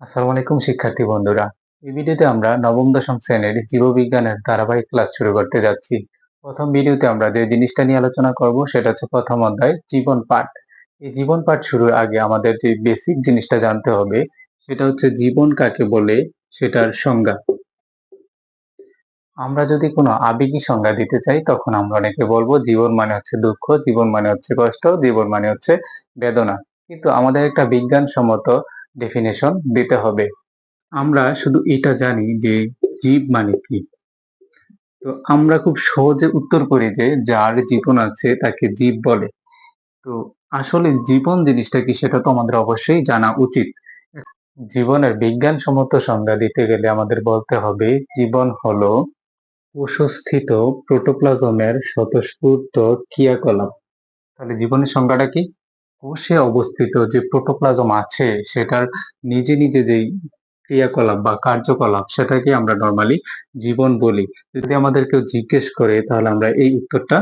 আসসালামু আলাইকুম, শিক্ষার্থী বন্ধুরা। এই ভিডিওতে আমরা নবম, দশম শ্রেণির জীববিজ্ঞানের ধারাবাহিক ক্লাস শুরু করতে যাচ্ছি। প্রথম ভিডিওতে আমরা যে জিনিসটা নিয়ে আলোচনা করব, সেটা হচ্ছে প্রথম অধ্যায়, জীবন পাঠ। এই জীবন পাঠ শুরুর আগে আমাদের যে বেসিক জিনিসটা জানতে হবে, সেটা হচ্ছে জীবন কাকে বলে, সেটার সংজ্ঞা। আমরা যদি কোনো আবেগী সংজ্ঞা দিতে চাই, তখন আমরা অনেকে বলব জীবন মানে হচ্ছে দুঃখ, জীবন মানে হচ্ছে কষ্ট, জীবন মানে হচ্ছে বেদনা। কিন্তু আমাদের একটা বিজ্ঞানসম্মত ডেফিনেশন দিতে হবে। আমরা শুধু এটা জানি যে জীব মানে কি। তো আমরা খুব সহজে উত্তর করি যে যার জীবন আছে তাকে জীব বলে। তো আসলে জীবন জিনিসটা কি সেটা তো আমাদের অবশ্যই জানা উচিত। জীবনের বিজ্ঞানসম্মত সংজ্ঞা দিতে গেলে আমাদের বলতে হবে, জীবন হলো কোষস্থিত প্রোটোপ্লাজমের স্বতঃস্ফূর্ত ক্রিয়াকলাপ। তাহলে জীবনের সংজ্ঞাটা কি? কোষে অবস্থিত যে প্রোটোপ্লাজম আছে, সেটার নিজে নিজে যেই ক্রিয়াকলাপ বা কার্যকলাপ, সেটাকে আমরা নর্মালি জীবন বলি। যদি আমাদের কেউ জিজ্ঞেস করে, তাহলে আমরা এই উত্তরটা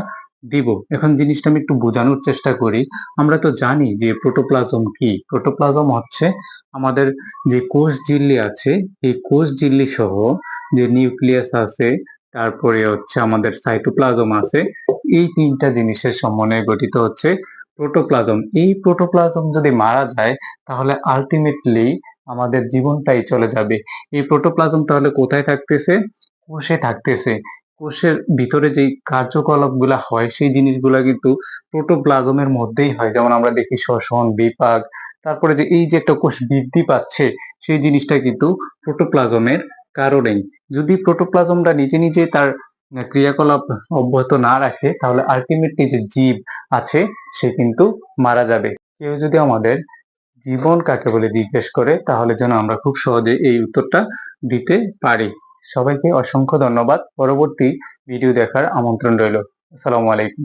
দিব। এখন জিনিসটা আমি একটু বোঝানোর চেষ্টা করি। আমরা তো জানি যে প্রোটোপ্লাজম কি। প্রোটোপ্লাজম হচ্ছে আমাদের যে কোষ ঝিল্লি আছে, এই কোষ ঝিল্লি সহ যে নিউক্লিয়াস আছে, তারপরে হচ্ছে আমাদের সাইটোপ্লাজম আছে, এই তিনটা জিনিসের সমন্বয়ে গঠিত হচ্ছে প্রোটোপ্লাজম। এই প্রোটোপ্লাজম যদি মারা যায়, তাহলে আলটিমেটলি আমাদের জীবনটাই চলে যাবে। এই প্রোটোপ্লাজম তাহলে কোথায় থাকতেছে? কোষে থাকতেছে। কোষের ভিতরে যেই কার্যকলাপগুলো হয়, সেই জিনিসগুলা কিন্তু প্রোটোপ্লাজমের মধ্যেই হয়। যেমন আমরা দেখি শ্বসন, বিপাক, তারপরে যে এই যে একটা কোষ বৃদ্ধি পাচ্ছে, সেই জিনিসটা কিন্তু প্রোটোপ্লাজমের কারণেই। যদি প্রোটোপ্লাজমটা নিজে নিজে তার ক্রিয়াকলাপ অব্যাহত না রাখে, তাহলে আলটিমেটলি যে জীব আছে, সে কিন্তু মারা যাবে। কেউ যদি আমাদের জীবন কাকে বলে জিজ্ঞেস করে, তাহলে যেন আমরা খুব সহজে এই উত্তরটা দিতে পারি। সবাইকে অসংখ্য ধন্যবাদ। পরবর্তী ভিডিও দেখার আমন্ত্রণ রইল। আসসালামু আলাইকুম।